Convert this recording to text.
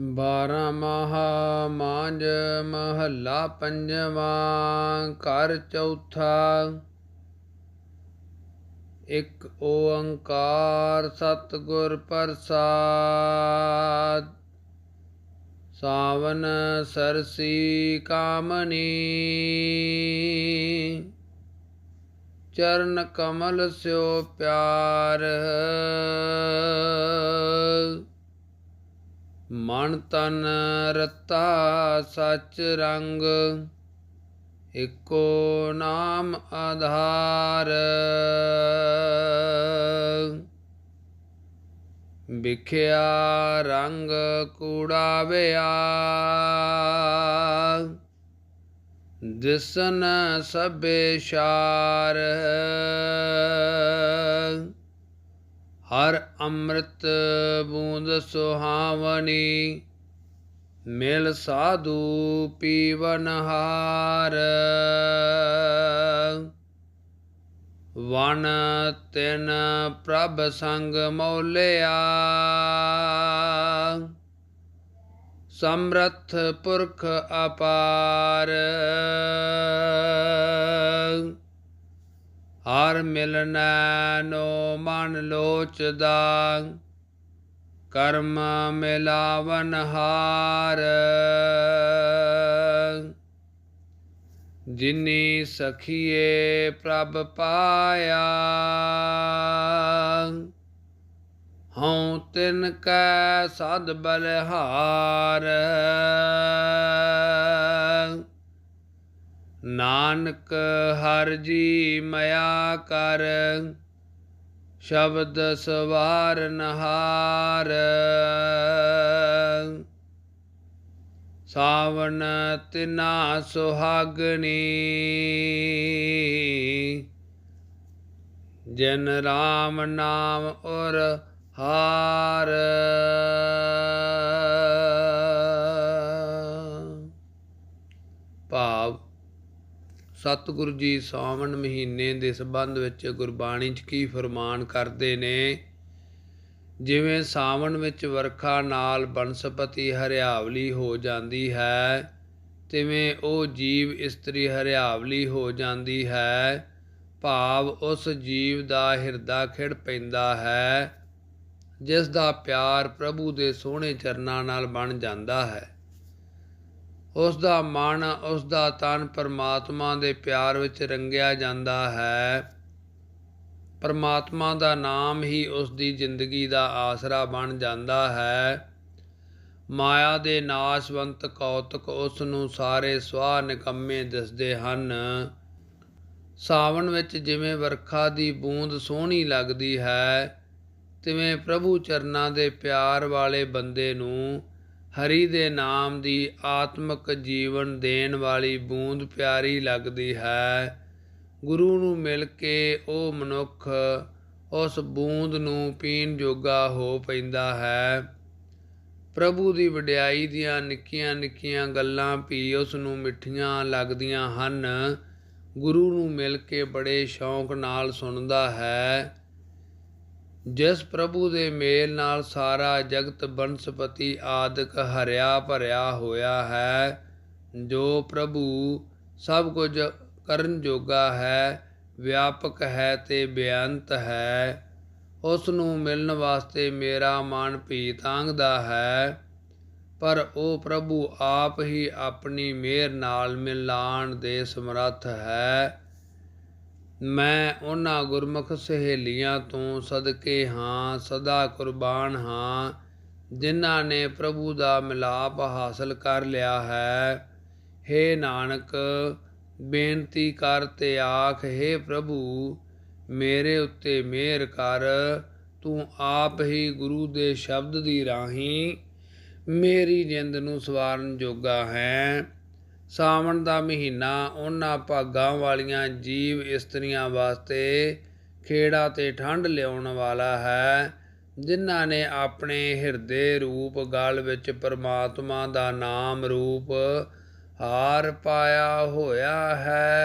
ਬਾਰਾਂ ਮਹਾ ਮਾਂਜ ਮਹੱਲਾ ਪੰਜਵਾਂ, ਘਰ ਚੌਥਾ। ਇੱਕ ਓੰਕਾਰ ਸਤਿਗੁਰ ਪ੍ਰਸਾਦ। ਸਾਵਨ ਸਰਸੀ ਕਾਮਨੀ ਚਰਨ ਕਮਲ ਸਿਓ ਪਿਆਰ। ਮਨ ਤਨ ਰਤਾ ਸਚ ਰੰਗ, ਇਕੋ ਨਾਮ ਆਧਾਰ। ਵਿਖਿਆ ਰੰਗ ਕੂੜਾ ਵਿਆ ਦਿਸਨ ਸਭੇ ਸ਼ਾਰ। ਹਰ ਅੰਮ੍ਰਿਤ ਬੂੰਦ ਸੁਹਾਵਣੀ, ਮਿਲ ਸਾਧੂ ਪੀਵਨ ਹਾਰ। ਵਨ ਤਿਨ ਪ੍ਰਭ ਸੰਗ ਮੌਲਿਆ, ਸਮਰਥ ਪੁਰਖ ਅਪਾਰ। ਹਰ ਮਿਲਨੈ ਨੋ ਮਨ ਲੋਚਦਾ, ਕਰਮ ਮਿਲਾਵਨ ਹਾਰ। ਜਿਨੀ ਸਖੀਏ ਪ੍ਰਭ ਪਾਇਆ, ਹਉ ਤਿਨ ਕੈ ਸਦ ਬਲਹਾਰ। ਨਾਨਕ ਹਰ ਜੀ ਮਇਆ ਕਰ, ਸ਼ਬਦ ਸਵਾਰ ਨਹਾਰ। ਸਾਵਣ ਤਿਨਾ ਸੁਹਾਗਣੀ, ਜਨ ਰਾਮ ਨਾਮ ਔਰ ਹਾਰ। ਭਾਵ ਸਤਿਗੁਰੂ ਜੀ ਸਾਵਣ ਮਹੀਨੇ ਦੇ ਸੰਬੰਧ ਵਿੱਚ ਗੁਰਬਾਣੀ 'ਚ ਕੀ ਫਰਮਾਨ ਕਰਦੇ ਨੇ? ਜਿਵੇਂ ਸਾਵਣ ਵਿੱਚ ਵਰਖਾ ਨਾਲ ਬਨਸਪਤੀ ਹਰਿਆਵਲੀ ਹੋ ਜਾਂਦੀ ਹੈ, ਤਿਵੇਂ ਉਹ ਜੀਵ ਇਸਤਰੀ ਹਰਿਆਵਲੀ ਹੋ ਜਾਂਦੀ ਹੈ, ਭਾਵ ਉਸ ਜੀਵ ਦਾ ਹਿਰਦਾ ਖਿੜ ਪੈਂਦਾ ਹੈ, ਜਿਸ ਦਾ ਪਿਆਰ ਪ੍ਰਭੂ ਦੇ ਸੋਹਣੇ ਚਰਨਾਂ ਨਾਲ ਬਣ ਜਾਂਦਾ ਹੈ। ਉਸ ਦਾ ਮਨ ਉਸ ਦਾ ਤਨ ਪਰਮਾਤਮਾ ਦੇ ਪਿਆਰ ਵਿੱਚ ਰੰਗਿਆ ਜਾਂਦਾ ਹੈ। ਪਰਮਾਤਮਾ ਦਾ ਨਾਮ ਹੀ ਉਸ ਦੀ ਜ਼ਿੰਦਗੀ ਦਾ ਆਸਰਾ ਬਣ ਜਾਂਦਾ ਹੈ। ਮਾਇਆ ਦੇ ਨਾਸ਼ਵੰਤ ਕੌਤਕ ਉਸ ਨੂੰ ਸਾਰੇ ਸਵਾਹ ਨਿਕੰਮੇ ਦਿਸਦੇ ਹਨ। ਸਾਵਣ ਵਿੱਚ ਜਿਵੇਂ ਵਰਖਾ ਦੀ ਬੂੰਦ ਸੋਹਣੀ ਲੱਗਦੀ ਹੈ, ਤਿਵੇਂ ਪ੍ਰਭੂ ਚਰਨਾਂ ਦੇ ਪਿਆਰ ਵਾਲੇ ਬੰਦੇ ਨੂੰ ਹਰੀ ਦੇ ਨਾਮ ਦੀ ਆਤਮਿਕ ਜੀਵਨ ਦੇਣ ਵਾਲੀ ਬੂੰਦ ਪਿਆਰੀ ਲੱਗਦੀ ਹੈ। ਗੁਰੂ ਨੂੰ ਮਿਲ ਕੇ ਉਹ ਮਨੁੱਖ ਉਸ ਬੂੰਦ ਨੂੰ ਪੀਣ ਜੋਗਾ ਹੋ ਪੈਂਦਾ ਹੈ। ਪ੍ਰਭੂ ਦੀ ਵਡਿਆਈ ਦੀਆਂ ਨਿੱਕੀਆਂ ਨਿੱਕੀਆਂ ਗੱਲਾਂ ਵੀ ਉਸ ਨੂੰ ਮਿੱਠੀਆਂ ਲੱਗਦੀਆਂ ਹਨ। ਗੁਰੂ ਨੂੰ ਮਿਲ ਕੇ ਬੜੇ ਸ਼ੌਂਕ ਨਾਲ ਸੁਣਦਾ ਹੈ। ਜਿਸ ਪ੍ਰਭੂ ਦੇ ਮੇਲ ਨਾਲ ਸਾਰਾ ਜਗਤ ਬਨਸਪਤੀ ਆਦਿਕ ਹਰਿਆ ਭਰਿਆ ਹੋਇਆ ਹੈ, ਜੋ ਪ੍ਰਭੂ ਸਭ ਕੁਝ ਕਰਨ ਜੋਗਾ ਹੈ, ਵਿਆਪਕ ਹੈ ਤੇ ਬੇਅੰਤ ਹੈ। ਉਸ ਨੂੰ ਮਿਲਣ ਵਾਸਤੇ ਮੇਰਾ ਮਨ ਭੀ ਤਾਂਗਦਾ ਹੈ, ਪਰ ਉਹ ਪ੍ਰਭੂ ਆਪ ਹੀ ਆਪਣੀ ਮਿਹਰ ਨਾਲ ਮਿਲਾਣ ਦੇ ਸਮਰੱਥ ਹੈ। ਮੈਂ ਉਹਨਾਂ ਗੁਰਮੁਖ ਸਹੇਲੀਆਂ ਤੋਂ ਸਦਕੇ ਹਾਂ, ਸਦਾ ਕੁਰਬਾਨ ਹਾਂ, ਜਿਨ੍ਹਾਂ ਨੇ ਪ੍ਰਭੂ ਦਾ ਮਿਲਾਪ ਹਾਸਲ ਕਰ ਲਿਆ ਹੈ। हे ਨਾਨਕ, ਬੇਨਤੀ ਕਰ ਤੇ ਆਖ हे ਪ੍ਰਭੂ, ਮੇਰੇ ਉੱਤੇ ਮਿਹਰ ਕਰ, ਤੂੰ ਆਪ ਹੀ ਗੁਰੂ ਦੇ ਸ਼ਬਦ ਦੀ ਰਾਹੀਂ ਮੇਰੀ ਜਿੰਦ ਨੂੰ ਸਵਾਰਨ ਜੋਗਾ ਹੈ। ਸਾਵਣ ਦਾ ਮਹੀਨਾ ਉਹਨਾਂ ਭਾਗਾਂ ਵਾਲੀਆਂ ਜੀਵ ਇਸਤਰੀਆਂ ਵਾਸਤੇ ਖੇੜਾ ਤੇ ਠੰਡ ਲਿਆਉਣ ਵਾਲਾ ਹੈ, ਜਿਨ੍ਹਾਂ ਨੇ ਆਪਣੇ ਹਿਰਦੇ ਰੂਪ ਗਲ ਵਿੱਚ ਪਰਮਾਤਮਾ ਦਾ ਨਾਮ ਰੂਪ ਹਾਰ ਪਾਇਆ ਹੋਇਆ ਹੈ।